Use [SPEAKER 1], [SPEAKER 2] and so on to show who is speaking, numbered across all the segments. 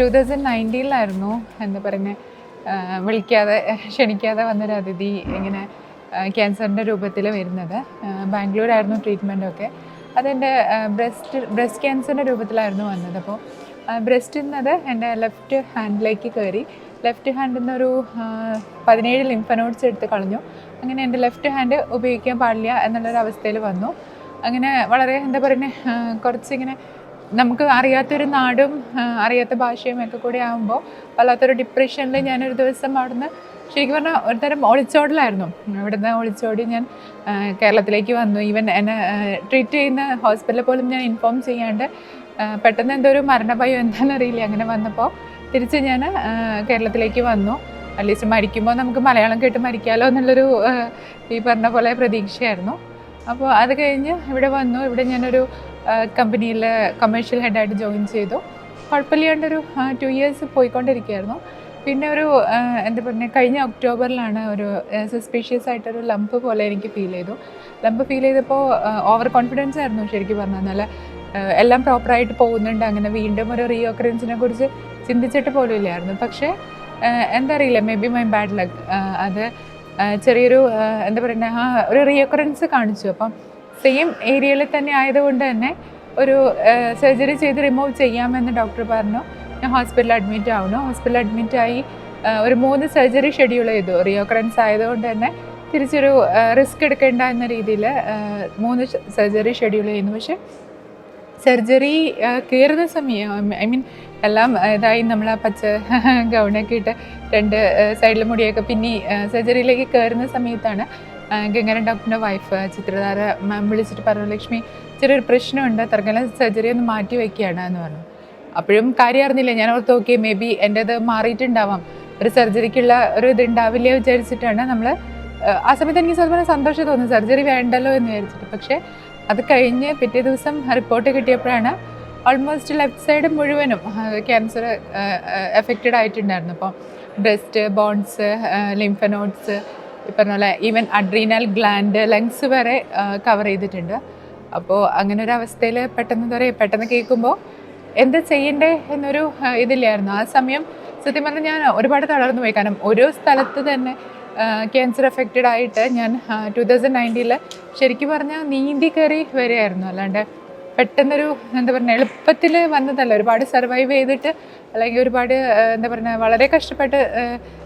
[SPEAKER 1] Two thousand നയന്റീനിലായിരുന്നു എന്താ പറയുന്നത് വിളിക്കാതെ ക്ഷണിക്കാതെ വന്നൊരു അതിഥി ഇങ്ങനെ ക്യാൻസറിന്റെ രൂപത്തിൽ വരുന്നത്. ബാംഗ്ലൂരായിരുന്നു ട്രീറ്റ്മെന്റൊക്കെ അതെന്റെ ബ്രസ്റ്റ് ബ്രസ്റ്റ് ക്യാൻസറിന്റെ രൂപത്തിലായിരുന്നു വന്നത്. അപ്പോൾ ബ്രസ്റ്റിൽ നിന്നത് എന്റെ ലെഫ്റ്റ് ഹാൻഡിലേക്ക് കയറി ലെഫ്റ്റ് ഹാൻഡിൽ നിന്നൊരു പതിനേഴ് ലിംഫനോട്സ് എടുത്ത് കളഞ്ഞു. അങ്ങനെ എന്റെ ലെഫ്റ്റ് ഹാൻഡ് ഉപയോഗിക്കാൻ പാടില്ല എന്നുള്ളൊരു അവസ്ഥയിൽ വന്നു. അങ്ങനെ വളരെ എന്താ പറയുന്നത് കുറച്ചിങ്ങനെ നമുക്ക് അറിയാത്തൊരു നാടും അറിയാത്ത ഭാഷയും ഒക്കെ കൂടി ആകുമ്പോൾ വല്ലാത്തൊരു ഡിപ്രഷനിൽ ഞാനൊരു ദിവസം അവിടുന്ന് ശരിക്കും പറഞ്ഞാൽ ഒരുതരം ഒളിച്ചോടലായിരുന്നു. ഇവിടുന്ന് ഒളിച്ചോടി ഞാൻ കേരളത്തിലേക്ക് വന്നു. ഈവൻ എന്നെ ട്രീറ്റ് ചെയ്യുന്ന ഹോസ്പിറ്റലിൽ പോലും ഞാൻ ഇൻഫോം ചെയ്യാണ്ട് പെട്ടെന്ന് എന്തോ ഒരു മരണഭയം എന്താണെന്നറിയില്ല അങ്ങനെ വന്നപ്പോൾ തിരിച്ച് ഞാൻ കേരളത്തിലേക്ക് വന്നു. അറ്റ്ലീസ്റ്റ് മരിക്കുമ്പോൾ നമുക്ക് മലയാളം കേട്ട് മരിക്കാമല്ലോ എന്നുള്ളൊരു ഈ പറഞ്ഞ പോലെ പ്രതീക്ഷയായിരുന്നു. അപ്പോൾ അത് കഴിഞ്ഞ് ഇവിടെ വന്നു. ഇവിടെ ഞാനൊരു കമ്പനിയിൽ കമേഴ്ഷ്യൽ ഹെഡായിട്ട് ജോയിൻ ചെയ്തു. കുഴപ്പമില്ലാണ്ടൊരു ടു ഇയേഴ്സ് പോയിക്കൊണ്ടിരിക്കുകയായിരുന്നു. പിന്നെ ഒരു എന്താ പറയുക കഴിഞ്ഞ ഒക്ടോബറിലാണ് ഒരു സസ്പീഷ്യസ് ആയിട്ടൊരു ലംപ് പോലെ എനിക്ക് ഫീൽ ചെയ്തു. ലംപ് ഫീൽ ചെയ്തപ്പോൾ ഓവർ കോൺഫിഡൻസ് ആയിരുന്നു ശരിക്കും പറഞ്ഞാൽ എല്ലാം പ്രോപ്പറായിട്ട് പോകുന്നുണ്ട്. അങ്ങനെ വീണ്ടും ഒരു റീ ഓക്കറൻസിനെ കുറിച്ച് ചിന്തിച്ചിട്ട് പോലും ഇല്ലായിരുന്നു. പക്ഷേ എന്താ അറിയില്ല. Maybe my bad luck അത് ചെറിയൊരു എന്താ പറയുക ഒരു റീഓക്കറൻസ് കാണിച്ചു. അപ്പം സെയിം ഏരിയയിൽ തന്നെ ആയതുകൊണ്ട് തന്നെ ഒരു സർജറി ചെയ്ത് റിമൂവ് ചെയ്യാമെന്ന് ഡോക്ടർ പറഞ്ഞു. ഞാൻ ഹോസ്പിറ്റലിൽ അഡ്മിറ്റ് ആവുന്നു. ഹോസ്പിറ്റലിൽ അഡ്മിറ്റ് ആയി ഒരു മൂന്ന് സർജറി ഷെഡ്യൂൾ ചെയ്തു. റിയോക്കറൻസ് ആയതുകൊണ്ട് തന്നെ തിരിച്ചൊരു റിസ്ക് എടുക്കേണ്ട എന്ന രീതിയിൽ മൂന്ന് സർജറി ഷെഡ്യൂൾ ചെയ്യുന്നു. പക്ഷേ സർജറി കയറുന്ന സമയം ഐ മീൻ എല്ലാം ഇതായി. നമ്മൾ ആ പച്ച ഗൗണൊക്കെ ഇട്ട് രണ്ട് സൈഡിൽ മുടിയൊക്കെ പിന്നെ സർജറിയിലേക്ക് കയറുന്ന സമയത്താണ് ആ, ഗംഗാരൻ ഡോക്ടറിന്റെ വൈഫ് ചിത്രധാര മാം വിളിച്ചിട്ട് പറഞ്ഞു ലക്ഷ്മി ചെറിയൊരു പ്രശ്നമുണ്ട്. തർക്കല സർജറി ഒന്ന് മാറ്റി വയ്ക്കുകയാണ് എന്ന് പറഞ്ഞു. അപ്പോഴും കാര്യം അറിഞ്ഞില്ല ഞാൻ ഓർത്ത് നോക്കി മേ ബി എന്റെത് മാറിയിട്ടുണ്ടാവാം. ഒരു സർജറിക്കുള്ള ഒരു ഇത് ഉണ്ടാവില്ല വിചാരിച്ചിട്ടാണ് നമ്മൾ ആ സമയത്ത് എനിക്ക് സത്യം സന്തോഷം തോന്നി. സർജറി വേണ്ടല്ലോ എന്ന് വിചാരിച്ചിട്ട്. പക്ഷേ അത് കഴിഞ്ഞ് പിറ്റേ ദിവസം റിപ്പോർട്ട് കിട്ടിയപ്പോഴാണ് ഓൾമോസ്റ്റ് ലെഫ്റ്റ് സൈഡ് മുഴുവനും ക്യാൻസർ എഫക്റ്റഡ് ആയിട്ടുണ്ടായിരുന്നു. അപ്പോൾ ബ്രസ്റ്റ് ബോൺസ് ലിംഫനോട്സ് ഈ പറഞ്ഞ പോലെ ഈവൻ അഡ്രീനൽ ഗ്ലാൻഡ് ലങ്സ് വരെ കവർ ചെയ്തിട്ടുണ്ട്. അപ്പോൾ അങ്ങനെ ഒരു അവസ്ഥയിൽ പെട്ടെന്ന് എന്താ പെട്ടെന്ന് കേൾക്കുമ്പോൾ എന്താ ചെയ്യണ്ടേ എന്നൊരു ഇതില്ലായിരുന്നു. ആ സമയം സത്യം പറഞ്ഞാൽ ഞാൻ ഒരുപാട് തളർന്നു പോയി. കാരണം ഓരോ സ്ഥലത്ത് തന്നെ ക്യാൻസർ എഫക്റ്റഡ് ആയിട്ട് ഞാൻ ടു തൗസൻഡ് നയന്റീനിൽ ശരിക്കും പറഞ്ഞാൽ നീന്തി കയറി വരികയായിരുന്നു. അല്ലാണ്ട് പെട്ടെന്നൊരു എന്താ പറയുക എളുപ്പത്തിൽ വന്നതല്ല. ഒരുപാട് സർവൈവ് ചെയ്തിട്ട് അല്ലെങ്കിൽ ഒരുപാട് എന്താ പറയുക വളരെ കഷ്ടപ്പെട്ട്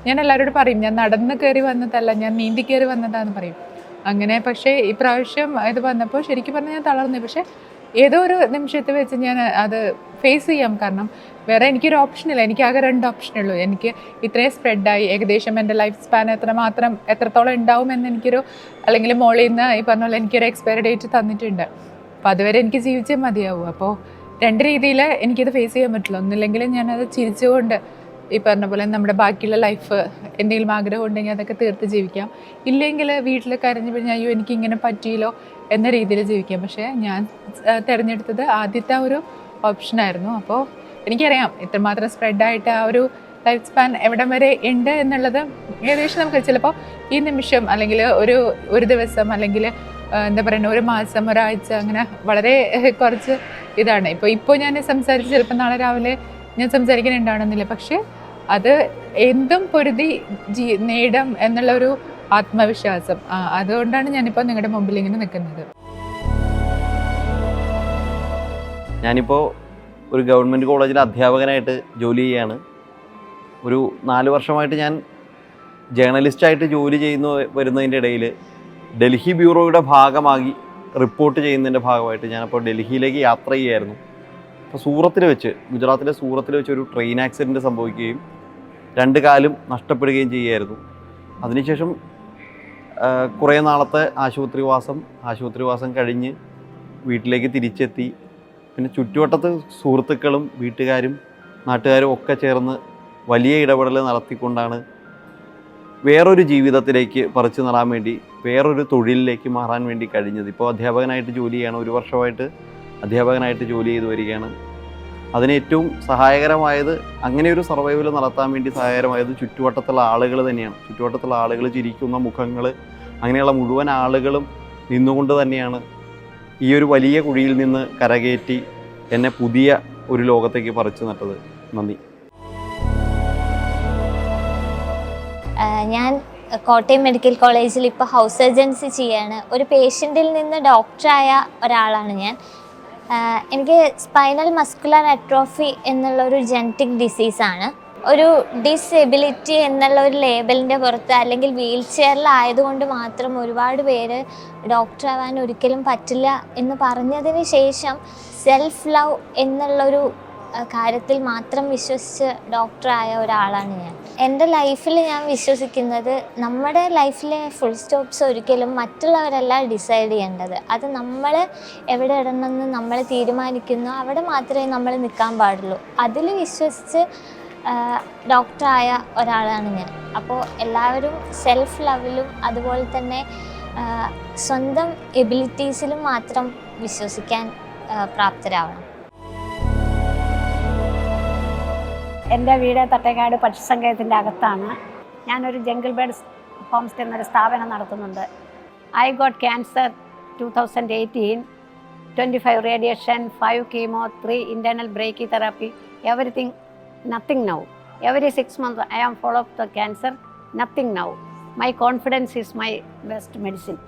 [SPEAKER 1] ഞാൻ എല്ലാവരോടും പറയും ഞാൻ നടന്ന് കയറി വന്നതല്ല ഞാൻ നീന്തി കയറി വന്നതാന്ന് പറയും. അങ്ങനെ പക്ഷേ ഈ പ്രാവശ്യം ഇത് വന്നപ്പോൾ ശരിക്കും പറഞ്ഞാൽ ഞാൻ തളർന്നു. പക്ഷേ ഏതോ ഒരു നിമിഷത്തിൽ വെച്ച് ഞാൻ അത് ഫേസ് ചെയ്യാം. കാരണം വേറെ എനിക്കൊരു ഓപ്ഷനില്ല എനിക്ക് ആകെ രണ്ട് ഓപ്ഷനുള്ളൂ എനിക്ക് ഇത്രയും സ്പ്രെഡായി ഏകദേശം എന്റെ ലൈഫ് സ്പാൻ എത്ര മാത്രം എത്രത്തോളം ഉണ്ടാവും എന്ന് എനിക്കൊരു അല്ലെങ്കിൽ മോളിൽ നിന്ന് ഈ പറഞ്ഞ പോലെ എനിക്കൊരു എക്സ്പയറി ഡേറ്റ് തന്നിട്ടുണ്ട്. അപ്പോൾ അതുവരെ എനിക്ക് ജീവിച്ചേ മതിയാവും. അപ്പോൾ രണ്ട് രീതിയിൽ എനിക്കിത് ഫേസ് ചെയ്യാൻ പറ്റില്ല. ഒന്നില്ലെങ്കിലും ഞാനത് ചിരിച്ചുകൊണ്ട് ഈ പറഞ്ഞ പോലെ നമ്മുടെ ബാക്കിയുള്ള ലൈഫ് എന്തെങ്കിലും ആഗ്രഹം ഉണ്ടെങ്കിൽ അതൊക്കെ തീർത്ത് ജീവിക്കാം. ഇല്ലെങ്കിൽ വീട്ടിൽ കരഞ്ഞു പിന്നെ അയ്യോ എനിക്ക് ഇങ്ങനെ പറ്റിയില്ലോ എന്ന രീതിയിൽ ജീവിക്കാം. പക്ഷേ ഞാൻ തിരഞ്ഞെടുത്തത് ആദ്യത്തെ ആ ഒരു ഓപ്ഷനായിരുന്നു അപ്പോൾ എനിക്കറിയാം ഇത്രമാത്രം സ്പ്രെഡായിട്ട് ആ ഒരു ലൈഫ് സ്പാൻ എവിടെ വരെ ഉണ്ട് എന്നുള്ളത് ഏകദേശം നമുക്ക് ചിലപ്പോൾ ഈ നിമിഷം അല്ലെങ്കിൽ ഒരു ഒരു ദിവസം അല്ലെങ്കിൽ എന്താ പറയുക ഒരു മാസം ഒരാഴ്ച അങ്ങനെ വളരെ കുറച്ച് ഇതാണ്. ഇപ്പോൾ ഇപ്പോൾ ഞാൻ സംസാരിച്ച് ചിലപ്പോൾ നാളെ രാവിലെ ഞാൻ സംസാരിക്കുന്നുണ്ടാണെന്നില്ല. പക്ഷേ അത് എന്തും പൊരുതി ജീ നേടാം എന്നുള്ളൊരു ആത്മവിശ്വാസം. അതുകൊണ്ടാണ് ഞാനിപ്പോൾ നിങ്ങളുടെ മുമ്പിൽ ഇങ്ങനെ നിൽക്കുന്നത്.
[SPEAKER 2] ഞാനിപ്പോൾ ഒരു ഗവൺമെന്റ് കോളേജിൽ അധ്യാപകനായിട്ട് ജോലി ചെയ്യാണ് ഒരു നാല് വർഷമായിട്ട് ഞാൻ ജേർണലിസ്റ്റായിട്ട് ജോലി ചെയ്യുന്നു വരുന്നതിന്റെ ഇടയിൽ ഡൽഹി ബ്യൂറോയുടെ ഭാഗമാക്കി റിപ്പോർട്ട് ചെയ്യുന്നതിന്റെ ഭാഗമായിട്ട് ഞാനപ്പോൾ ഡൽഹിയിലേക്ക് യാത്ര ചെയ്യായിരുന്നു. അപ്പോൾ സൂറത്തിൽ വെച്ച് ഗുജറാത്തിലെ സൂറത്തിൽ വെച്ച് ഒരു ട്രെയിൻ ആക്സിഡന്റ് സംഭവിക്കുകയും രണ്ട് കാലും നഷ്ടപ്പെടുകയും ചെയ്യുമായിരുന്നു അതിനുശേഷം കുറേ നാളത്തെ ആശുപത്രിവാസം ആശുപത്രിവാസം കഴിഞ്ഞ് വീട്ടിലേക്ക് തിരിച്ചെത്തി. പിന്നെ ചുറ്റുവട്ടത്ത് സുഹൃത്തുക്കളും വീട്ടുകാരും നാട്ടുകാരും ഒക്കെ ചേർന്ന് വലിയ ഇടപെടൽ നടത്തിക്കൊണ്ടാണ് വേറൊരു ജീവിതത്തിലേക്ക് പറിച്ചു നടാൻ വേണ്ടി വേറൊരു തൊഴിലിലേക്ക് മാറാൻ വേണ്ടി കഴിഞ്ഞത്. ഇപ്പോൾ അധ്യാപകനായിട്ട് ജോലി ചെയ്യണം. ഒരു വർഷമായിട്ട് അധ്യാപകനായിട്ട് ജോലി ചെയ്തു വരികയാണ്. അതിന് ഏറ്റവും സഹായകരമായത് അങ്ങനെ ഒരു സർവൈവൽ നടത്താൻ വേണ്ടി സഹായകരമായത് ചുറ്റുവട്ടത്തുള്ള ആളുകൾ തന്നെയാണ്. ചുറ്റുവട്ടത്തുള്ള ആളുകൾ ചിരിക്കുന്ന മുഖങ്ങൾ അങ്ങനെയുള്ള മുഴുവൻ ആളുകളും നിന്നുകൊണ്ട് തന്നെയാണ് ഈ ഒരു വലിയ കുഴിയിൽ നിന്ന് കരകയറ്റി എന്നെ പുതിയ ഒരു ലോകത്തേക്ക് പറിച്ചു നട്ടത്. നന്ദി.
[SPEAKER 3] ഞാൻ കോട്ടയം മെഡിക്കൽ കോളേജിൽ ഇപ്പോൾ ഹൗസ് സർജൻസി ചെയ്യാണ്. ഒരു പേഷ്യന്റിൽ നിന്ന് ഡോക്ടറായ ഒരാളാണ് ഞാൻ. എനിക്ക് സ്പൈനൽ മസ്കുലർ അട്രോഫി എന്നുള്ള ഒരു ജനറ്റിക് ഡിസീസാണ് ഒരു ഡിസെബിലിറ്റി എന്നുള്ള ഒരു ലേബലിന്റെ പുറത്ത് അല്ലെങ്കിൽ വീൽ ചെയറിലായതുകൊണ്ട് മാത്രം ഒരുപാട് പേര് ഡോക്ടറാവാൻ ഒരിക്കലും പറ്റില്ല എന്ന് പറഞ്ഞതിന് ശേഷം സെൽഫ് ലവ് എന്നുള്ളൊരു കാര്യത്തിൽ മാത്രം വിശ്വസിച്ച് ഡോക്ടറായ ഒരാളാണ് ഞാൻ. എന്റെ ലൈഫിൽ ഞാൻ വിശ്വസിക്കുന്നത് നമ്മുടെ ലൈഫിലെ ഫുൾ സ്റ്റോപ്സ് ഒരിക്കലും മറ്റുള്ളവരല്ല ഡിസൈഡ് ചെയ്യേണ്ടത്. അത് നമ്മൾ എവിടെ ഇടണമെന്ന് നമ്മൾ തീരുമാനിക്കുന്നു അവിടെ മാത്രമേ നമ്മൾ നിൽക്കാൻ പാടുള്ളൂ. അതിൽ വിശ്വസിച്ച് ഡോക്ടറായ ഒരാളാണ് ഞാൻ. അപ്പോൾ എല്ലാവരും സെൽഫ് ലവിലും അതുപോലെ തന്നെ സ്വന്തം എബിലിറ്റീസിലും മാത്രം വിശ്വസിക്കാൻ പ്രാപ്തരാവണം.
[SPEAKER 4] എന്റെ വീട് തട്ടേക്കാട് പക്ഷിസങ്കേതത്തിന്റെ അകത്താണ്. ഞാനൊരു ജംഗിൾ ബേർഡ്സ് ഹോം സ്റ്റേ എന്നൊരു സ്ഥാപനം നടത്തുന്നുണ്ട്. I got cancer two thousand eighteen twenty five radiation five chemo three internal brachytherapy everything nothing now every six month I am follow up the cancer nothing now my confidence is my best medicine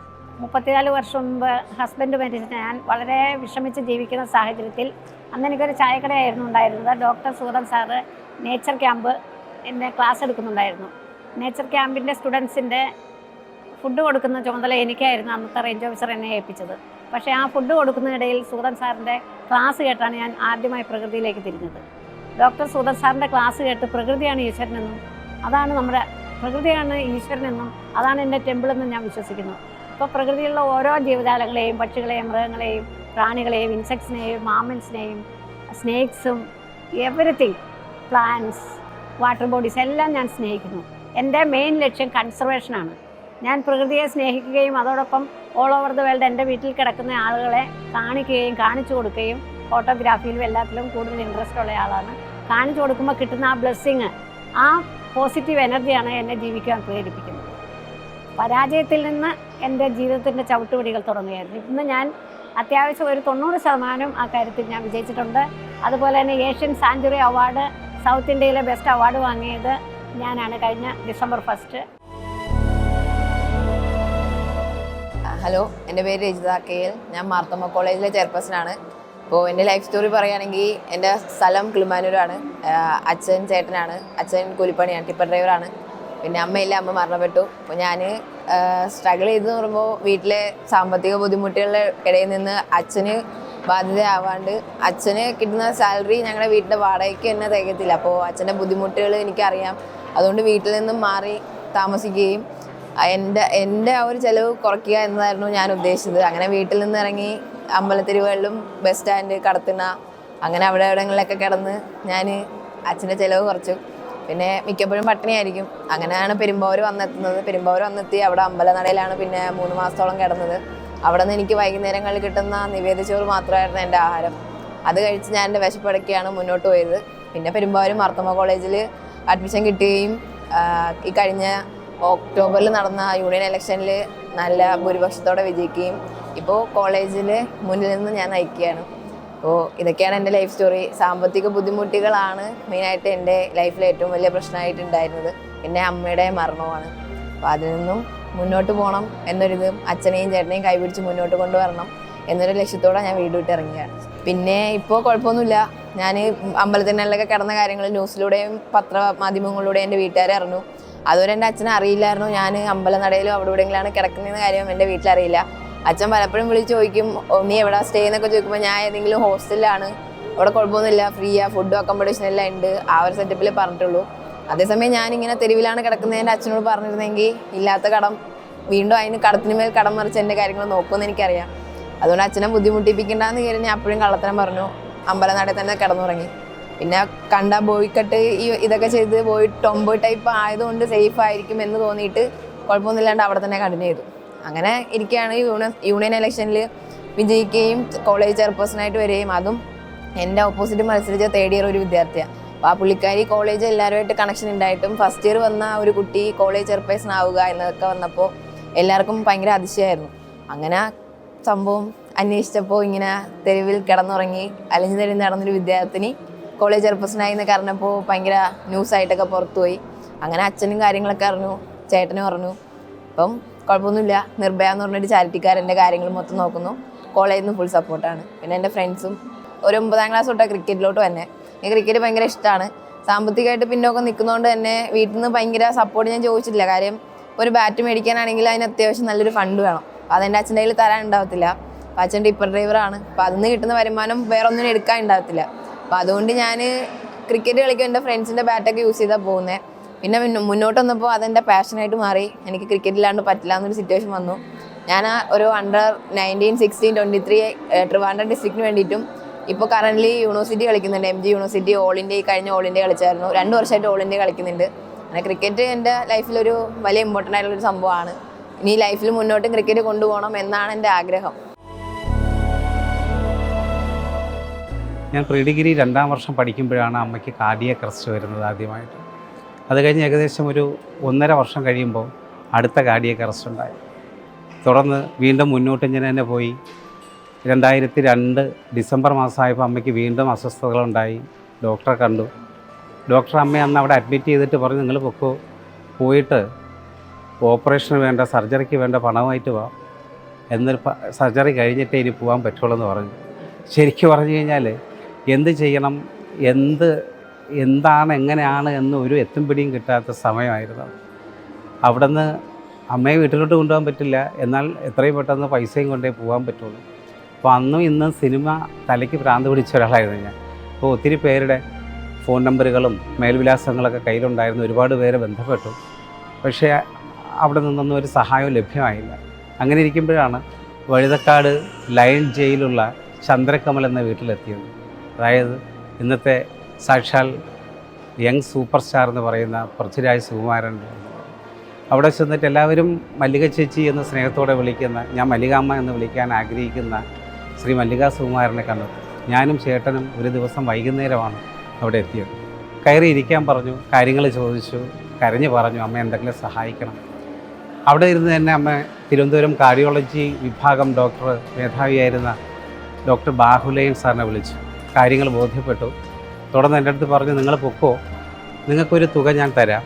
[SPEAKER 4] മുപ്പത്തിനാല് വർഷം മുമ്പ് husband മരിച്ചിട്ട് ഞാൻ വളരെ വിഷമിച്ച് ജീവിക്കുന്ന സാഹചര്യത്തിൽ അന്ന് എനിക്കൊരു ചായക്കടയായിരുന്നു ഉണ്ടായിരുന്നത്. Doctor Sooran sir nature camp എന്നെ ക്ലാസ് എടുക്കുന്നുണ്ടായിരുന്നു. നേച്ചർ ക്യാമ്പിന്റെ സ്റ്റുഡൻസിന്റെ ഫുഡ് കൊടുക്കുന്ന ചുമതല എനിക്കായിരുന്നു അന്നത്തെ റേഞ്ച് ഓഫീസർ എന്നെ ഏൽപ്പിച്ചത്. പക്ഷേ ആ ഫുഡ് കൊടുക്കുന്നതിനിടയിൽ സൂതൻ സാറിന്റെ ക്ലാസ് കേട്ടാണ് ഞാൻ ആദ്യമായി പ്രകൃതിയിലേക്ക് തിരിഞ്ഞത്. ഡോക്ടർ സൂതൻ സാറിന്റെ ക്ലാസ് കേട്ട് പ്രകൃതിയാണ് ഈശ്വരനെന്നും അതാണ് നമ്മുടെ പ്രകൃതിയാണ് ഈശ്വരനെന്നും അതാണ് എന്റെ ടെമ്പിളെന്നും ഞാൻ വിശ്വസിക്കുന്നു. ഇപ്പോൾ പ്രകൃതിയിലുള്ള ഓരോ ജീവജാലങ്ങളെയും പക്ഷികളെയും മൃഗങ്ങളെയും പ്രാണികളെയും ഇൻസെക്ട്സിനെയും മാമൻസിനെയും സ്നേക്സും എവറിത്തിങ് പ്ലാന്റ്സ് വാട്ടർ ബോഡീസ് എല്ലാം ഞാൻ സ്നേഹിക്കുന്നു. എന്റെ മെയിൻ ലക്ഷ്യം കൺസർവേഷനാണ് ഞാൻ പ്രകൃതിയെ സ്നേഹിക്കുകയും അതോടൊപ്പം ഓൾ ഓവർ ദ വേൾഡ് എന്റെ വീട്ടിൽ കിടക്കുന്ന ആളുകളെ കാണിക്കുകയും കാണിച്ചു കൊടുക്കുകയും ഫോട്ടോഗ്രാഫിയിലും എല്ലാത്തിലും കൂടുതൽ ഇൻട്രസ്റ്റ് ഉള്ള ആളാണ്. കാണിച്ചു കൊടുക്കുമ്പോൾ കിട്ടുന്ന ആ ബ്ലെസ്സിങ് ആ പോസിറ്റീവ് എനർജിയാണ് എന്നെ ജീവിക്കാൻ പ്രേരിപ്പിക്കുന്നത്. പരാജയത്തിൽ നിന്ന് എന്റെ ജീവിതത്തിന്റെ ചവിട്ടുപടികൾ തുടങ്ങുകയായിരുന്നു. ഇന്ന് ഞാൻ അത്യാവശ്യം ഒരു തൊണ്ണൂറ് ശതമാനം ആ കാര്യത്തിൽ ഞാൻ വിജയിച്ചിട്ടുണ്ട്. അതുപോലെ തന്നെ ഏഷ്യൻ സാഞ്ചുറി അവാർഡ് സൗത്ത് ഇന്ത്യയിലെ ബെസ്റ്റ് അവാർഡ് വാങ്ങിയത് ഞാനാണ് കഴിഞ്ഞ ഡിസംബർ ഫസ്റ്റ്
[SPEAKER 5] ഹലോ എന്റെ പേര് രജിത കെ എൽ ഞാൻ മാർത്തമ്മ കോളേജിലെ ചെയർപേഴ്സണാണ് അപ്പോൾ എന്റെ ലൈഫ് സ്റ്റോറി പറയുകയാണെങ്കിൽ എന്റെ സ്ഥലം കിളിമാനൂരാണ്. അച്ഛൻ ചേട്ടനാണ്. അച്ഛൻ കൂലിപ്പണിയാണ് ടിപ്പർ ഡ്രൈവറാണ് പിന്നെ അമ്മയില്ല അമ്മ മരണപ്പെട്ടു. അപ്പോൾ ഞാൻ സ്ട്രഗിൾ ചെയ്തെന്ന് പറയുമ്പോൾ വീട്ടിലെ സാമ്പത്തിക ബുദ്ധിമുട്ടുകളുടെ ഇടയിൽ നിന്ന് അച്ഛന് ബാധ്യതയാവാണ്ട് അച്ഛന് കിട്ടുന്ന സാലറി ഞങ്ങളുടെ വീട്ടിലെ വാടകയ്ക്ക് തന്നെ തികത്തില്ല അപ്പോൾ അച്ഛന്റെ ബുദ്ധിമുട്ടുകൾ എനിക്കറിയാം. അതുകൊണ്ട് വീട്ടിൽ നിന്നും മാറി താമസിക്കുകയും എന്റെ എന്റെ ആ ഒരു ചിലവ് കുറയ്ക്കുക എന്നതായിരുന്നു ഞാൻ ഉദ്ദേശിച്ചത്. അങ്ങനെ വീട്ടിൽ നിന്ന് ഇറങ്ങി അമ്പലത്തിരുവുകളിലും ബസ് സ്റ്റാൻഡ് കടത്തിണ അങ്ങനെ അവിടെ എവിടെങ്ങളിലൊക്കെ കിടന്ന് ഞാൻ അച്ഛന്റെ ചിലവ് കുറച്ചു. പിന്നെ മിക്കപ്പോഴും പട്ടിണിയായിരിക്കും. അങ്ങനെയാണ് പെരുമ്പാവൂർ വന്നെത്തുന്നത്. പെരുമ്പാവൂർ വന്നെത്തി അവിടെ അമ്പലനടയിലാണ് പിന്നെ മൂന്ന് മാസത്തോളം കിടന്നത്. അവിടെ നിന്ന് എനിക്ക് വൈകുന്നേരങ്ങളിൽ കിട്ടുന്ന നിവേദിച്ചോറ് മാത്രമായിരുന്നു എന്റെ ആഹാരം. അത് കഴിച്ച് ഞാൻ എന്റെ വിശപ്പടക്കിയാണ് മുന്നോട്ട് പോയത്. പിന്നെ പെരുമ്പാവൂർ മാർത്തമ്മ കോളേജിൽ അഡ്മിഷൻ കിട്ടുകയും ഈ കഴിഞ്ഞ ഒക്ടോബറിൽ നടന്ന യൂണിയൻ ഇലക്ഷനിൽ നല്ല ഭൂരിപക്ഷത്തോടെ വിജയിക്കുകയും ഇപ്പോൾ കോളേജിൽ മുന്നിൽ നിന്ന് ഞാൻ നയിക്കുകയാണ്. അപ്പോൾ ഇതൊക്കെയാണ് എന്റെ ലൈഫ് സ്റ്റോറി സാമ്പത്തിക ബുദ്ധിമുട്ടുകളാണ് മെയിനായിട്ട് എന്റെ ലൈഫിലെ ഏറ്റവും വലിയ പ്രശ്നമായിട്ടുണ്ടായിരുന്നത് പിന്നെ അമ്മയുടെ മരണവുമാണ്. അപ്പോൾ അതിൽ നിന്നും മുന്നോട്ട് പോകണം എന്നൊരിത് അച്ഛനെയും ചേട്ടനെയും കൈപിടിച്ച് മുന്നോട്ട് കൊണ്ടുവരണം എന്നൊരു ലക്ഷ്യത്തോടെ ഞാൻ വീട് വിട്ട് ഇറങ്ങിയാണ്. പിന്നെ ഇപ്പോൾ കുഴപ്പമൊന്നുമില്ല. ഞാൻ അമ്പലത്തിനൊക്കെ കിടന്ന കാര്യങ്ങൾ ന്യൂസിലൂടെയും പത്രമാധ്യമങ്ങളിലൂടെയും എന്റെ വീട്ടുകാരെ അറിഞ്ഞു. അതുവരെ എന്റെ അച്ഛനെ അറിയില്ലായിരുന്നു. ഞാൻ അമ്പലനടയിലും അവിടെ ഇവിടെയെങ്കിലാണ് കിടക്കുന്നതെന്ന കാര്യം എന്റെ വീട്ടിലറിയില്ല. അച്ഛൻ പലപ്പോഴും വിളിച്ച് ചോദിക്കും "ഓ, നീ എവിടെ സ്റ്റേ എന്നൊക്കെ ചോദിക്കുമ്പോൾ ഞാൻ ഏതെങ്കിലും ഹോസ്റ്റലിലാണ് അവിടെ കുഴപ്പമൊന്നുമില്ല. ഫ്രീയാ. ഫുഡും അക്കോമഡേഷൻ എല്ലാം ഉണ്ട്. ആ ഒരു സെറ്റപ്പിൽ പറഞ്ഞിട്ടുള്ളൂ. അതേസമയം ഞാനിങ്ങനെ തെരുവിലാണ് കിടക്കുന്നത് എന്റെ അച്ഛനോട് പറഞ്ഞിരുന്നെങ്കിൽ ഇല്ലാത്ത കടം വീണ്ടും അതിന് കടത്തിന് മേൽ കടം മറിച്ച് എന്റെ കാര്യങ്ങൾ നോക്കുമെന്ന് എനിക്കറിയാം. അതുകൊണ്ട് അച്ഛനെ ബുദ്ധിമുട്ടിപ്പിക്കണ്ടെന്ന് കയറി ഞാൻ അപ്പോഴും കള്ളത്തരം പറഞ്ഞു. അമ്പലനടയിൽ തന്നെ കിടന്നുറങ്ങി. പിന്നെ കണ്ട ബോയിക്കട്ട് ഈ ഇതൊക്കെ ചെയ്ത് പോയി ടൊമ്പ് ടൈപ്പ് ആയതുകൊണ്ട് സേഫ് ആയിരിക്കും എന്ന് തോന്നിയിട്ട് കുഴപ്പമൊന്നുമില്ലാണ്ട് അവിടെ തന്നെ കണ്ടിന്യൂ ചെയ്തു. അങ്ങനെ ഇരിക്കുകയാണ് യൂണിയൻ യൂണിയൻ ഇലക്ഷനിൽ വിജയിക്കുകയും കോളേജ് ചെയർപേഴ്സണായിട്ട് വരികയും അതും എന്റെ ഓപ്പോസിറ്റ് മത്സരിച്ച തേർഡ് ഇയർ ഒരു വിദ്യാർത്ഥിയാണ് അപ്പോൾ ആ പുള്ളിക്കാരി കോളേജ് എല്ലാവരുമായിട്ട് കണക്ഷൻ ഉണ്ടായിട്ടും ഫസ്റ്റ് ഇയർ വന്ന ഒരു കുട്ടി കോളേജ് ചെയർപേഴ്സൺ ആവുക എന്നതൊക്കെ വന്നപ്പോൾ എല്ലാവർക്കും ഭയങ്കര അതിശയമായിരുന്നു അങ്ങനെ സംഭവം അന്വേഷിച്ചപ്പോൾ ഇങ്ങനെ തെരുവിൽ കിടന്നുറങ്ങി അലഞ്ഞു തെരുവിൽ നടന്നൊരു വിദ്യാർത്ഥിനി കോളേജ് ചെയർപേഴ്സണായി എന്ന് പറഞ്ഞപ്പോൾ ഭയങ്കര ന്യൂസായിട്ടൊക്കെ പുറത്തുപോയി. അങ്ങനെ അച്ഛനും കാര്യങ്ങളൊക്കെ അറിഞ്ഞു ചേട്ടനും അറിഞ്ഞു. അപ്പം കുഴപ്പമൊന്നുമില്ല. നിർഭയ എന്ന് പറഞ്ഞൊരു ചാരിറ്റിക്കാരന്റെ കാര്യങ്ങൾ മൊത്തം നോക്കുന്നു. കോളേജിൽ നിന്ന് ഫുൾ സപ്പോർട്ടാണ് പിന്നെ എന്റെ ഫ്രണ്ട്സും ഒരു ഒമ്പതാം ക്ലാസ് തൊട്ടാണ് ക്രിക്കറ്റിലോട്ട് തന്നെ എനിക്ക് ക്രിക്കറ്റ് ഭയങ്കര ഇഷ്ടമാണ് സാമ്പത്തികമായിട്ട് പിന്നോക്കം നിൽക്കുന്നതുകൊണ്ട് തന്നെ വീട്ടിൽ നിന്ന് ഭയങ്കര സപ്പോർട്ട് ഞാൻ ചോദിച്ചിട്ടില്ല. കാര്യം ഒരു ബാറ്റ് മേടിക്കാനാണെങ്കിൽ അതിന് അത്യാവശ്യം നല്ലൊരു ഫണ്ട് വേണം. അപ്പോൾ അതെന്റെ അച്ഛന്റെ കയ്യിൽ തരാൻ ഉണ്ടാവത്തില്ല അപ്പോൾ അച്ഛൻ ടിപ്പർ ഡ്രൈവറാണ് അപ്പോൾ അതിൽ നിന്ന് കിട്ടുന്ന വരുമാനം വേറെ ഒന്നിനും എടുക്കാൻ ഉണ്ടാവത്തില്ല അപ്പോൾ അതുകൊണ്ട് ഞാൻ ക്രിക്കറ്റ് കളിക്കാൻ എന്റെ ഫ്രണ്ട്സിന്റെ ബാറ്റൊക്കെ യൂസ് ചെയ്താൽ പോകുന്നത് പിന്നെ മുന്നോ- മുന്നോട്ട് വന്നപ്പോൾ അതെന്റെ പാഷനായിട്ട് മാറി. എനിക്ക് ക്രിക്കറ്റില്ലാണ്ട് പറ്റില്ല എന്നൊരു സിറ്റുവേഷൻ വന്നു. ഞാൻ ഒരു under nineteen sixteen twenty three Trivandrum ഡിസ്ട്രിക്റ്റിന് വേണ്ടിയിട്ടും ഇപ്പോൾ കറന്റ്ലി യൂണിവേഴ്സിറ്റി കളിക്കുന്നുണ്ട്. M G university all India ഈ കഴിഞ്ഞ ഓൾ ഇന്ത്യ കളിച്ചായിരുന്നു. രണ്ട് വർഷമായിട്ട് ഓൾ ഇന്ത്യ കളിക്കുന്നുണ്ട്. അങ്ങനെ ക്രിക്കറ്റ് എന്റെ ലൈഫിലൊരു വലിയ ഇമ്പോർട്ടന്റ് ആയിട്ടുള്ളൊരു സംഭവമാണ്. ഇനി ലൈഫിൽ മുന്നോട്ടും ക്രിക്കറ്റ് കൊണ്ടുപോകണം എന്നാണ് എന്റെ ആഗ്രഹം.
[SPEAKER 6] ഞാൻ പ്രീ ഡിഗ്രി രണ്ടാം വർഷം പഠിക്കുമ്പോഴാണ് അമ്മയ്ക്ക് കാർഡിയക് അറസ്റ്റ് വരുന്നത് ആദ്യമായിട്ട്. അത് കഴിഞ്ഞ് ഏകദേശം ഒരു ഒന്നര വർഷം കഴിയുമ്പോൾ അടുത്ത കാർഡിയക് അറസ്റ്റ് ഉണ്ടായി. തുടർന്ന് വീണ്ടും മുന്നോട്ട് ഇങ്ങനെ തന്നെ പോയി. രണ്ടായിരത്തി രണ്ട് ഡിസംബർ മാസമായപ്പോൾ അമ്മയ്ക്ക് വീണ്ടും അസ്വസ്ഥതകളുണ്ടായി. ഡോക്ടറെ കണ്ടു. ഡോക്ടർ അമ്മയെ അന്ന് അവിടെ അഡ്മിറ്റ് ചെയ്തിട്ട് പറഞ്ഞു നിങ്ങൾ പൊക്കോ. പോയിട്ട് ഓപ്പറേഷന് വേണ്ട സർജറിക്ക് വേണ്ട പണമായിട്ട് വാ. എന്നൊരു സർജറി കഴിഞ്ഞിട്ടേ ഇനി പോകാൻ പറ്റുള്ളൂ എന്ന് പറഞ്ഞു. ശരിക്കും പറഞ്ഞു കഴിഞ്ഞാൽ എന്ത് ചെയ്യണം എന്ത് എന്താണ് എങ്ങനെയാണ് എന്ന് ഒരു എത്തും പിടിയും കിട്ടാത്ത സമയമായിരുന്നു. അവിടെ നിന്ന് അമ്മയെ വീട്ടിലോട്ട് കൊണ്ടുപോകാൻ പറ്റില്ല. എന്നാൽ എത്രയും പെട്ടെന്ന് പൈസയും കൊണ്ടേ പോകാൻ പറ്റുള്ളൂ. അപ്പോൾ അന്നും ഇന്നും സിനിമ തലയ്ക്ക് ഭ്രാന്ത് പിടിച്ച ഒരാളായിരുന്നു ഞാൻ. അപ്പോൾ ഒത്തിരി പേരുടെ ഫോൺ നമ്പറുകളും മേൽവിലാസങ്ങളൊക്കെ കയ്യിലുണ്ടായിരുന്നു. ഒരുപാട് പേരെ ബന്ധപ്പെട്ടു. പക്ഷേ അവിടെ നിന്നൊന്നും ഒരു സഹായവും ലഭ്യമായില്ല. അങ്ങനെ ഇരിക്കുമ്പോഴാണ് വഴുതക്കാട് ലയൺ ജയിലുള്ള ചന്ദ്രകമൽ എന്ന വീട്ടിലെത്തിയത്. അതായത് ഇന്നത്തെ സാക്ഷാൽ യങ് സൂപ്പർ സ്റ്റാർ എന്ന് പറയുന്ന പൃഥ്വിരാജ് സുകുമാരൻ. അവിടെ ചെന്നിട്ട് എല്ലാവരും മല്ലിക ചേച്ചി എന്ന സ്നേഹത്തോടെ വിളിക്കുന്ന ഞാൻ മല്ലികാമ്മ എന്ന് വിളിക്കാൻ ആഗ്രഹിക്കുന്ന ശ്രീ മല്ലികാ സുകുമാരനെ കണ്ടു. ഞാനും ചേട്ടനും ഒരു ദിവസം വൈകുന്നേരമാണ് അവിടെ എത്തിയത്. കയറി ഇരിക്കാൻ പറഞ്ഞു കാര്യങ്ങൾ ചോദിച്ചു കരഞ്ഞു പറഞ്ഞു അമ്മ എന്തെങ്കിലും സഹായിക്കണം. അവിടെ ഇരുന്ന് തന്നെ അമ്മ തിരുവനന്തപുരം കാർഡിയോളജി വിഭാഗം ഡോക്ടർ മേധാവിയായിരുന്ന ഡോക്ടർ ബാഹുലയൻ സാറിനെ വിളിച്ചു. കാര്യങ്ങൾ ബോധ്യപ്പെട്ടു. തുടർന്ന് എന്റെ അടുത്ത് പറഞ്ഞു നിങ്ങൾ പൊക്കോ. നിങ്ങൾക്കൊരു തുക ഞാൻ തരാം.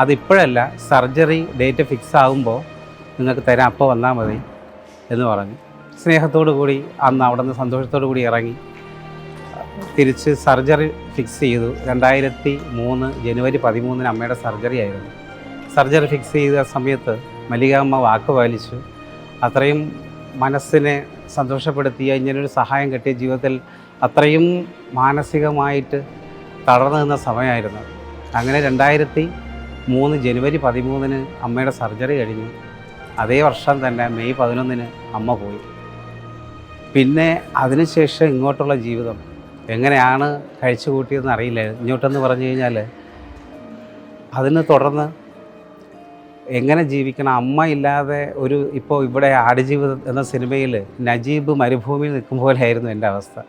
[SPEAKER 6] അതിപ്പോഴല്ല സർജറി ഡേറ്റ് ഫിക്സ് ആകുമ്പോൾ നിങ്ങൾക്ക് തരാം. അപ്പോൾ വന്നാൽ മതി എന്ന് പറഞ്ഞു. സ്നേഹത്തോടു കൂടി അന്ന് അവിടെ നിന്ന് സന്തോഷത്തോടു കൂടി ഇറങ്ങി. തിരിച്ച് സർജറി ഫിക്സ് ചെയ്തു. രണ്ടായിരത്തി മൂന്ന് ജനുവരി പതിമൂന്നിന് അമ്മയുടെ സർജറി ആയിരുന്നു. സർജറി ഫിക്സ് ചെയ്ത സമയത്ത് മല്ലികാമ്മ വാക്ക് പാലിച്ചു. അത്രയും മനസ്സിനെ സന്തോഷപ്പെടുത്തിയ ഇങ്ങനൊരു സഹായം കിട്ടിയ ജീവിതത്തിൽ അത്രയും മാനസികമായിട്ട് തളർന്നു നിന്ന സമയമായിരുന്നു. അങ്ങനെ രണ്ടായിരത്തി മൂന്ന് ജനുവരി പതിമൂന്നിന് അമ്മയുടെ സർജറി കഴിഞ്ഞു. അതേ വർഷം തന്നെ മെയ് പതിനൊന്നിന് അമ്മ പോയി. പിന്നെ അതിനുശേഷം ഇങ്ങോട്ടുള്ള ജീവിതം. എങ്ങനെയാണ് കഴിച്ചു കൂട്ടിയതെന്ന് അറിയില്ല. ഇങ്ങോട്ടെന്ന് പറഞ്ഞു കഴിഞ്ഞാൽ അതിന് തുടർന്ന് എങ്ങനെ ജീവിക്കണം? അമ്മ ഇല്ലാതെ ഒരു ഇപ്പോൾ ഇവിടെ ആടുജീവിതം എന്ന സിനിമയിൽ നജീബ് മരുഭൂമിയിൽ നിൽക്കും പോലെയായിരുന്നു എന്റെ അവസ്ഥ.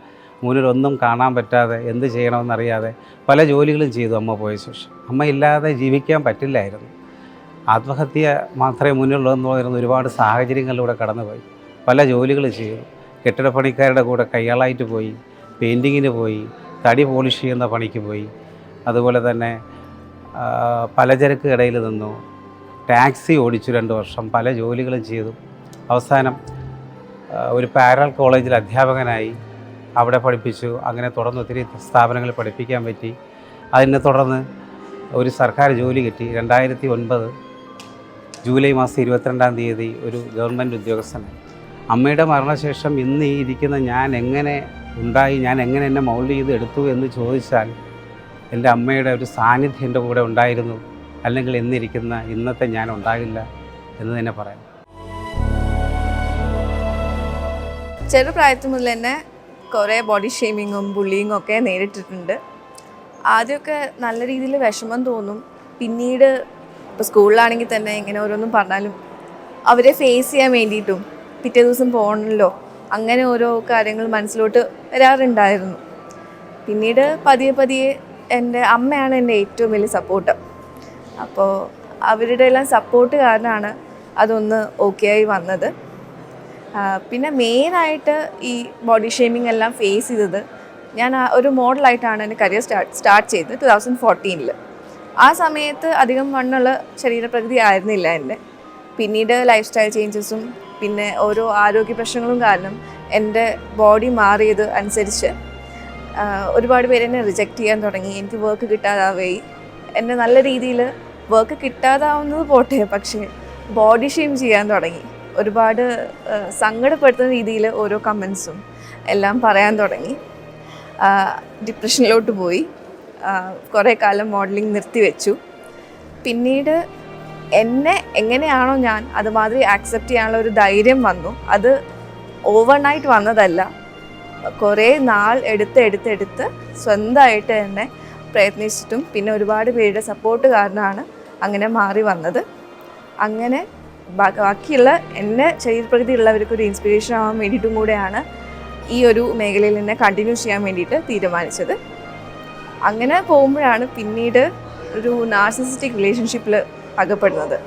[SPEAKER 6] മുന്നിലൊന്നും കാണാൻ പറ്റാതെ എന്ത് ചെയ്യണമെന്നറിയാതെ പല ജോലികളും ചെയ്തു അമ്മ പോയ ശേഷം. അമ്മ ഇല്ലാതെ ജീവിക്കാൻ പറ്റില്ലായിരുന്നു. ആത്മഹത്യ മാത്രമേ മുന്നിലുള്ളതെന്ന് പറയുന്ന ഒരുപാട് സാഹചര്യങ്ങളിലൂടെ കടന്നുപോയി. പല ജോലികൾ ചെയ്തു. കെട്ടിടപ്പണിക്കാരുടെ കൂടെ കയ്യാളായിട്ട് പോയി പെയിന്റിങ്ങിന് പോയി തടി പോളിഷ് ചെയ്യുന്ന പണിക്ക് പോയി. അതുപോലെ തന്നെ പലചരക്ക് കടയിൽ നിന്നു ടാക്സി ഓടിച്ചു രണ്ട് വർഷം പല ജോലികളും ചെയ്തു. അവസാനം ഒരു പാരൽ കോളേജിൽ അധ്യാപകനായി അവിടെ പഠിപ്പിച്ചു. അങ്ങനെ തുടർന്ന് ഒത്തിരി സ്ഥാപനങ്ങളിൽ പഠിപ്പിക്കാൻ പറ്റി. അതിനെ തുടർന്ന് ഒരു സർക്കാർ ജോലി കിട്ടി. രണ്ടായിരത്തി ഒൻപത് ജൂലൈ മാസം ഇരുപത്തിരണ്ടാം തീയതി ഒരു ഗവൺമെന്റ് ഉദ്യോഗസ്ഥനായി. അമ്മയുടെ മരണശേഷം ഇന്ന് ഈ ഇരിക്കുന്ന ഞാൻ എങ്ങനെ ഉണ്ടായി ഞാൻ എങ്ങനെ എന്നെ മൗൾഡ് ചെയ്ത് എടുത്തു എന്ന് ചോദിച്ചാൽ എന്റെ അമ്മയുടെ ഒരു സാന്നിധ്യം എന്റെ കൂടെ ഉണ്ടായിരുന്നു. അല്ലെങ്കിൽ എന്നിരിക്കുന്ന ഇന്നത്തെ ഞാൻ ഉണ്ടാകില്ല എന്ന് തന്നെ പറയാം.
[SPEAKER 7] ചെറുപ്രായത്തിൽ മുതൽ തന്നെ കുറേ ബോഡി ഷെയ്മിങ്ങും ബുള്ളിങ്ങും ഒക്കെ നേരിട്ടിട്ടുണ്ട്. ആദ്യമൊക്കെ നല്ല രീതിയിൽ വിഷമം തോന്നും. പിന്നീട് ഇപ്പോൾ സ്കൂളിലാണെങ്കിൽ തന്നെ ഇങ്ങനെ ഓരോന്നും പറഞ്ഞാലും അവരെ ഫേസ് ചെയ്യാൻ വേണ്ടിയിട്ടും പിറ്റേ ദിവസം പോകണമല്ലോ അങ്ങനെ ഓരോ കാര്യങ്ങൾ മനസ്സിലോട്ട് വരാറുണ്ടായിരുന്നു. പിന്നീട് പതിയെ പതിയെ എന്റെ അമ്മയാണ് എന്റെ ഏറ്റവും വലിയ സപ്പോർട്ട് അപ്പോൾ അവരുടെ എല്ലാം സപ്പോർട്ട് കാരണമാണ് അതൊന്ന് ഓക്കെ ആയി വന്നത്. പിന്നെ മെയിനായിട്ട് ഈ ബോഡി ഷേമിംഗ് എല്ലാം ഫേസ് ചെയ്തത് ഞാൻ ഒരു മോഡലായിട്ടാണ് എന്റെ കരിയർ സ്റ്റാർട്ട് സ്റ്റാർട്ട് ചെയ്തത് ടു തൗസൻഡ് ഫോർട്ടീനിൽ ആ സമയത്ത് അധികം വണ്ണുള്ള ശരീരപ്രകൃതി ആയിരുന്നില്ല എന്റെ പിന്നീട് ലൈഫ് സ്റ്റൈൽ ചേഞ്ചസും പിന്നെ ഓരോ ആരോഗ്യ പ്രശ്നങ്ങളും കാരണം എന്റെ ബോഡി മാറിയത് അനുസരിച്ച് ഒരുപാട് പേര് എന്നെ റിജക്റ്റ് ചെയ്യാൻ തുടങ്ങി. എനിക്ക് വർക്ക് കിട്ടാതാവുകയായി എന്നെ നല്ല രീതിയിൽ വർക്ക് കിട്ടാതാവുന്നത് പോട്ടെ പക്ഷേ ബോഡി ഷെയിം ചെയ്യാൻ തുടങ്ങി. ഒരുപാട് സങ്കടപ്പെടുത്തുന്ന രീതിയിൽ ഓരോ കമൻസും എല്ലാം പറയാൻ തുടങ്ങി. ഡിപ്രഷനിലോട്ട് പോയി. കുറേ കാലം മോഡലിംഗ് നിർത്തിവെച്ചു. പിന്നീട് എന്നെ എങ്ങനെയാണോ ഞാൻ അതുമാതിരി ആക്സെപ്റ്റ് ചെയ്യാനുള്ള ഒരു ധൈര്യം വന്നു. അത് ഓവർനൈറ്റ് വന്നതല്ല. കുറേ നാൾ എടുത്ത് എടുത്തെടുത്ത് എടുത്ത് സ്വന്തമായിട്ട് തന്നെ പ്രയത്നിച്ചിട്ടും പിന്നെ ഒരുപാട് പേരുടെ സപ്പോർട്ട് കാരണമാണ് അങ്ങനെ മാറി വന്നത്. അങ്ങനെ ബാക്കിയുള്ള എന്റെ ശരീരപ്രകൃതി ഉള്ളവർക്ക് ഒരു ഇൻസ്പിറേഷൻ ആവാൻ വേണ്ടിയിട്ടും കൂടെയാണ് ഈ ഒരു മേഖലയിൽ എന്നെ കണ്ടിന്യൂ ചെയ്യാൻ വേണ്ടിയിട്ട് തീരുമാനിച്ചത്. അങ്ങനെ പോകുമ്പോഴാണ് പിന്നീട് ഒരു നാർസിസിസ്റ്റിക് റിലേഷൻഷിപ്പിൽ അകപ്പെടുന്നത്.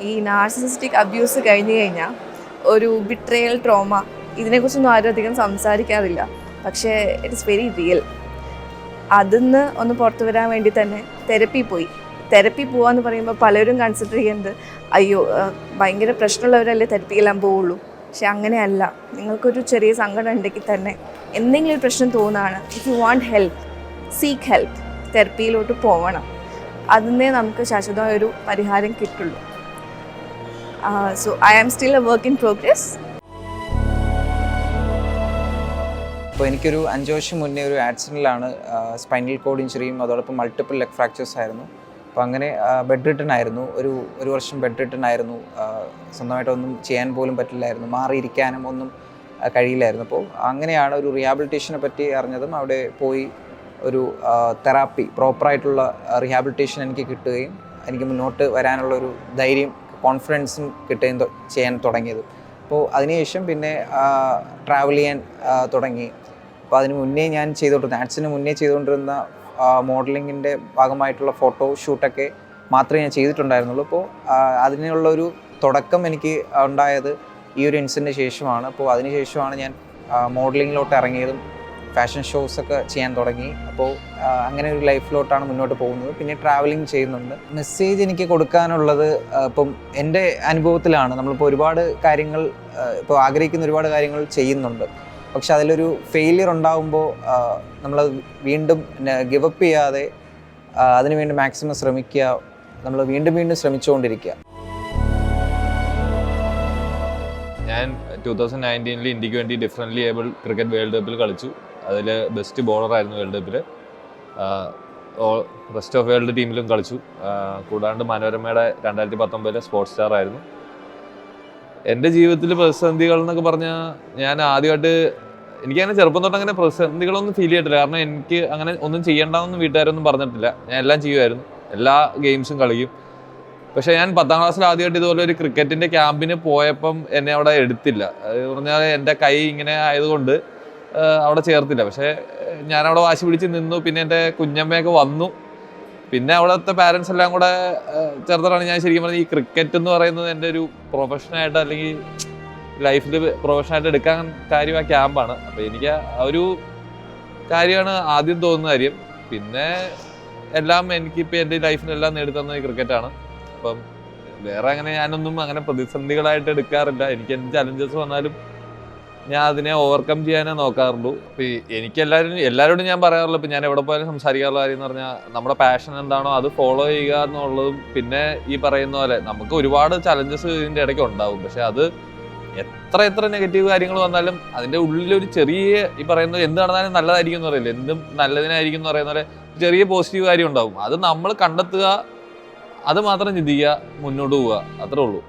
[SPEAKER 7] ഈ നാർസിസിസ്റ്റിക് അബ്യൂസ് കഴിഞ്ഞു കഴിഞ്ഞാൽ ഒരു ബിട്രയൽ ട്രോമ ഇതിനെക്കുറിച്ചൊന്നും ആരും അധികം സംസാരിക്കാറില്ല. പക്ഷേ ഇറ്റ്സ് വെരി റിയൽ അതിന്ന് ഒന്ന് പുറത്തു വരാൻ വേണ്ടി തന്നെ തെരപ്പി പോയി. തെരപ്പി പോവാന്ന് പറയുമ്പോൾ പലരും കൺസിഡർ ചെയ്യുന്നത് അയ്യോ ഭയങ്കര പ്രശ്നമുള്ളവരല്ലേ തെരപ്പിക്കെല്ലാം പോവുള്ളൂ? പക്ഷെ അങ്ങനെയല്ല. നിങ്ങൾക്കൊരു ചെറിയ സങ്കടം ഉണ്ടെങ്കിൽ തന്നെ എന്തെങ്കിലും ഒരു പ്രശ്നം തോന്നുകയാണ് if you want help seek help തെറപ്പിയിലോട്ട് പോകണം അതിന്നേ നമുക്ക് ശാശ്വതമായ ഒരു പരിഹാരം കിട്ടുള്ളൂ. So I am still a work in progress
[SPEAKER 8] അപ്പോൾ എനിക്കൊരു അഞ്ച് വർഷം മുന്നേ ഒരു ആക്സിഡന്റിലാണ് സ്പൈനൽ കോഡ് ഇഞ്ചുറിയും അതോടൊപ്പം മൾട്ടിപ്പിൾ ലെഗ് ഫ്രാക്ചേഴ്സ് ആയിരുന്നു. അപ്പോൾ അങ്ങനെ ബെഡ് റിട്ടൺ ആയിരുന്നു. ഒരു ഒരു വർഷം ബെഡ് റിട്ടൺ ആയിരുന്നു. സ്വന്തമായിട്ടൊന്നും ചെയ്യാൻ പോലും പറ്റില്ലായിരുന്നു. മാറിയിരിക്കാനും ഒന്നും കഴിയില്ലായിരുന്നു. അപ്പോൾ അങ്ങനെയാണ് ഒരു റിഹാബിലിറ്റേഷനെ പറ്റി അറിഞ്ഞതും അവിടെ പോയി ഒരു തെറാപ്പി പ്രോപ്പറായിട്ടുള്ള റീഹാബിലിറ്റേഷൻ എനിക്ക് കിട്ടുകയും എനിക്ക് മുന്നോട്ട് വരാനുള്ള ഒരു ധൈര്യം കോൺഫിഡൻസും കിട്ടുകയും ചെയ്യാൻ തുടങ്ങിയത്. അപ്പോൾ അതിനുശേഷം പിന്നെ ട്രാവൽ ചെയ്യാൻ തുടങ്ങി. അപ്പോൾ അതിന് മുന്നേ ഞാൻ ചെയ്തുകൊണ്ടിരുന്ന ആഡ്സിന് മുന്നേ ചെയ്തുകൊണ്ടിരുന്ന മോഡലിങ്ങിന്റെ ഭാഗമായിട്ടുള്ള ഫോട്ടോ ഷൂട്ടൊക്കെ മാത്രമേ ഞാൻ ചെയ്തിട്ടുണ്ടായിരുന്നുള്ളൂ. അപ്പോൾ അതിനുള്ള ഒരു തുടക്കം എനിക്ക് ഉണ്ടായത് ഈ ഒരു ഇൻസിഡന്റിന് ശേഷമാണ്. അപ്പോൾ അതിനുശേഷമാണ് ഞാൻ മോഡലിങ്ങിലോട്ട് ഇറങ്ങിയതും ഫാഷൻ ഷോസ് ഒക്കെ ചെയ്യാൻ തുടങ്ങി. അപ്പോൾ അങ്ങനെ ഒരു ലൈഫിലോട്ടാണ് മുന്നോട്ട് പോകുന്നത്. പിന്നെ ട്രാവലിംഗ് ചെയ്യുന്നുണ്ട്. മെസ്സേജ് എനിക്ക് കൊടുക്കാനുള്ളത് ഇപ്പം എന്റെ അനുഭവത്തിലാണ്. നമ്മളിപ്പോൾ ഒരുപാട് കാര്യങ്ങൾ ഇപ്പോൾ ആഗ്രഹിക്കുന്ന ഒരുപാട് കാര്യങ്ങൾ ചെയ്യുന്നുണ്ട്. പക്ഷെ അതിലൊരു ഫെയിലിയർ ഉണ്ടാകുമ്പോൾ നമ്മൾ വീണ്ടും ഗിവപ്പ് ചെയ്യാതെ അതിന് വേണ്ടി മാക്സിമം ശ്രമിക്കുക നമ്മൾ വീണ്ടും വീണ്ടും ശ്രമിച്ചുകൊണ്ടിരിക്കുക.
[SPEAKER 9] ഞാൻ ടൂ തൗസൻഡ് നയന്റീനിൽ ഇന്ത്യയ്ക്ക് വേണ്ടി ഡിഫറന്റ്ലി ഏബിൾ ക്രിക്കറ്റ് വേൾഡ് കപ്പിൽ കളിച്ചു. അതിൽ ബെസ്റ്റ് ബോളറായിരുന്നു വേൾഡ് കപ്പിൽ റെസ്റ്റ് ഓഫ് വേൾഡ് ടീമിലും കളിച്ചു. കൂടാണ്ട് മനോരമയുടെ രണ്ടായിരത്തി പത്തൊമ്പതിലെ സ്പോർട്സ് സ്റ്റാർ ആയിരുന്നു. എന്റെ ജീവിതത്തിൽ പ്രതിസന്ധികൾ എന്നൊക്കെ പറഞ്ഞാൽ ഞാൻ ആദ്യമായിട്ട് എനിക്കങ്ങനെ ചെറുപ്പം തൊട്ട് അങ്ങനെ പ്രതിസന്ധികളൊന്നും ഫീൽ ചെയ്തിട്ടില്ല. കാരണം എനിക്ക് അങ്ങനെ ഒന്നും ചെയ്യേണ്ടെന്നൊന്നും വീട്ടുകാരൊന്നും പറഞ്ഞിട്ടില്ല. ഞാൻ എല്ലാം ചെയ്യുമായിരുന്നു. എല്ലാ ഗെയിംസും കളിക്കും. പക്ഷേ ഞാൻ പത്താം ക്ലാസ്സിൽ ആദ്യമായിട്ട് ഇതുപോലെ ഒരു ക്രിക്കറ്റിന്റെ ക്യാമ്പിന് പോയപ്പം എന്നെ അവിടെ എടുത്തില്ല. അത് പറഞ്ഞാൽ എന്റെ കൈ ഇങ്ങനെ ആയതുകൊണ്ട് അവിടെ ചേർത്തില്ല. പക്ഷേ ഞാൻ അവിടെ വാശി പിടിച്ച് നിന്നു. പിന്നെ എന്റെ കുഞ്ഞമ്മയൊക്കെ വന്നു. പിന്നെ അവിടുത്തെ പാരൻസ് എല്ലാം കൂടെ ചേർത്തിട്ടാണ് ഞാൻ ശരിക്കും പറഞ്ഞത് ഈ ക്രിക്കറ്റ് എന്ന് പറയുന്നത് എന്റെ ഒരു പ്രൊഫഷനായിട്ട് അല്ലെങ്കിൽ ലൈഫിൽ പ്രൊഫഷനായിട്ട് എടുക്കാൻ കാര്യം ആ ക്യാമ്പാണ് അപ്പോൾ എനിക്ക് ആ ഒരു കാര്യമാണ് ആദ്യം തോന്നുന്ന കാര്യം. പിന്നെ എല്ലാം എനിക്കിപ്പോൾ എന്റെ ലൈഫിനെല്ലാം നേടിത്തന്നത് ക്രിക്കറ്റാണ് അപ്പം വേറെ അങ്ങനെ ഞാനൊന്നും അങ്ങനെ പ്രതിസന്ധികളായിട്ട് എടുക്കാറില്ല. എനിക്ക് എന്ത് ചലഞ്ചസ് വന്നാലും ഞാൻ അതിനെ ഓവർകം ചെയ്യാനേ നോക്കാറുണ്ട് ഇപ്പം എനിക്ക് എല്ലാവരും എല്ലാവരോടും ഞാൻ പറയാറുള്ളൂ ഇപ്പം ഞാൻ എവിടെ പോയാലും സംസാരിക്കാറുള്ള കാര്യം എന്ന് പറഞ്ഞാൽ നമ്മുടെ പാഷൻ എന്താണോ അത് ഫോളോ ചെയ്യുക എന്നുള്ളതും പിന്നെ ഈ പറയുന്ന പോലെ നമുക്ക് ഒരുപാട് ചലഞ്ചസ് ഇതിന്റെ ഇടയ്ക്ക് ഉണ്ടാവും. പക്ഷെ അത് എത്ര എത്ര നെഗറ്റീവ് കാര്യങ്ങൾ വന്നാലും അതിന്റെ ഉള്ളിലൊരു ചെറിയ ഈ പറയുന്ന എന്ത് നടന്നാലും നല്ലതായിരിക്കും എന്ന് പറയില്ല? എന്തും നല്ലതിനായിരിക്കും എന്ന് പറയുന്ന പോലെ ചെറിയ പോസിറ്റീവ് കാര്യം ഉണ്ടാവും. അത് നമ്മൾ കണ്ടെത്തുക അത് മാത്രം ചിന്തിക്കുക മുന്നോട്ട് പോവുക. അത്രേ ഉള്ളൂ.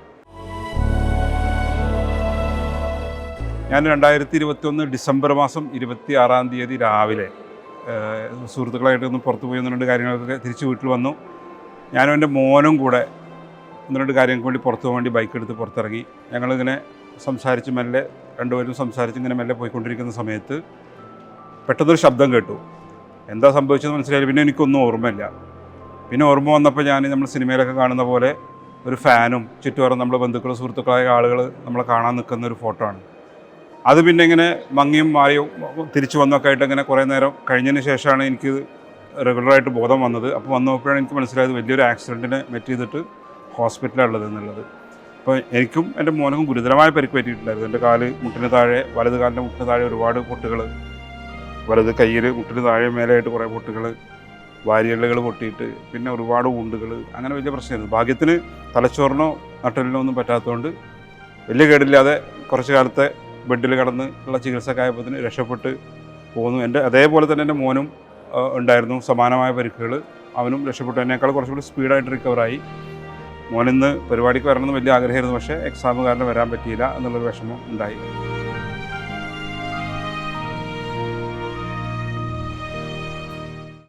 [SPEAKER 10] ഞാൻ രണ്ടായിരത്തി ഇരുപത്തി ഒന്ന് ഡിസംബർ മാസം ഇരുപത്തി ആറാം തീയതി രാവിലെ സുഹൃത്തുക്കളായിട്ട് ഒന്ന് പുറത്ത് പോയി ഒന്ന് രണ്ട് കാര്യങ്ങളൊക്കെ തിരിച്ച് വീട്ടിൽ വന്നു. ഞാനും എന്റെ മോനും കൂടെ ഒന്ന് രണ്ട് കാര്യങ്ങൾക്ക് വേണ്ടി പുറത്തു പോകാൻ വേണ്ടി ബൈക്ക് എടുത്ത് പുറത്തിറങ്ങി. ഞങ്ങളിങ്ങനെ സംസാരിച്ച് മെല്ലെ രണ്ടുപേരും സംസാരിച്ച് ഇങ്ങനെ മെല്ലെ പോയിക്കൊണ്ടിരിക്കുന്ന സമയത്ത് പെട്ടെന്നൊരു ശബ്ദം കേട്ടു. എന്താ സംഭവിച്ചത് മനസ്സിലായി പിന്നെ എനിക്കൊന്നും ഓർമ്മയില്ല. പിന്നെ ഓർമ്മ വന്നപ്പോൾ ഞാൻ നമ്മൾ സിനിമയിലൊക്കെ കാണുന്ന പോലെ ഒരു ഫാനും ചുറ്റുപാടും നമ്മുടെ ബന്ധുക്കളും സുഹൃത്തുക്കളായ ആളുകൾ നമ്മളെ കാണാൻ നിൽക്കുന്ന ഒരു ഫോട്ടോ ആണ്. അത് പിന്നെ ഇങ്ങനെ മങ്ങിയും മാറിയും തിരിച്ചു വന്നൊക്കെ ആയിട്ട് ഇങ്ങനെ കുറേ നേരം കഴിഞ്ഞതിന് ശേഷമാണ് എനിക്ക് റെഗുലറായിട്ട് ബോധം വന്നത്. അപ്പോൾ വന്ന് നോക്കുമ്പോഴാണ് എനിക്ക് മനസ്സിലായത് വലിയൊരു ആക്സിഡന്റിനെ മെറ്റ് ചെയ്തിട്ട് ഹോസ്പിറ്റലാണുള്ളത് എന്നുള്ളത്. അപ്പോൾ എനിക്കും എന്റെ മോനും ഗുരുതരമായ പരിക്ക് പറ്റിയിട്ടുണ്ടായിരുന്നു. എന്റെ കാൽ മുട്ടിന് താഴെ വലത് കാലിന്റെ മുട്ടിന് താഴെ ഒരുപാട് പൊട്ടുകൾ വലത് കയ്യിൽ മുട്ടിന് താഴെ മേലെയായിട്ട് കുറേ പൊട്ടുകൾ വാരിയല്ലുകൾ പൊട്ടിയിട്ട് പിന്നെ ഒരുപാട് ഊണ്ടുകൾ അങ്ങനെ വലിയ പ്രശ്നമായിരുന്നു. ഭാഗ്യത്തിന് തലച്ചോറിനോ നട്ടലിനോ ഒന്നും പറ്റാത്തതുകൊണ്ട് വലിയ കേടില്ലാതെ കുറച്ച് കാലത്തെ ബെഡിൽ കിടന്ന് ഉള്ള ചികിത്സയൊക്കെ ആയപ്പോഴത്തിന് രക്ഷപ്പെട്ട് പോന്നു. എന്റെ അതേപോലെ തന്നെ എന്റെ മോനും ഉണ്ടായിരുന്നു സമാനമായ പരിക്കുകൾ. അവനും രക്ഷപ്പെട്ടു എന്നേക്കാൾ കുറച്ചുകൂടി സ്പീഡായിട്ട് റിക്കവറായി മോനിന്ന് പരിപാടിക്ക് വരണമെന്ന് വലിയ ആഗ്രഹമായിരുന്നു പക്ഷേ എക്സാം കാരണം വരാൻ പറ്റിയില്ല എന്നുള്ളൊരു വിഷമം ഉണ്ടായി.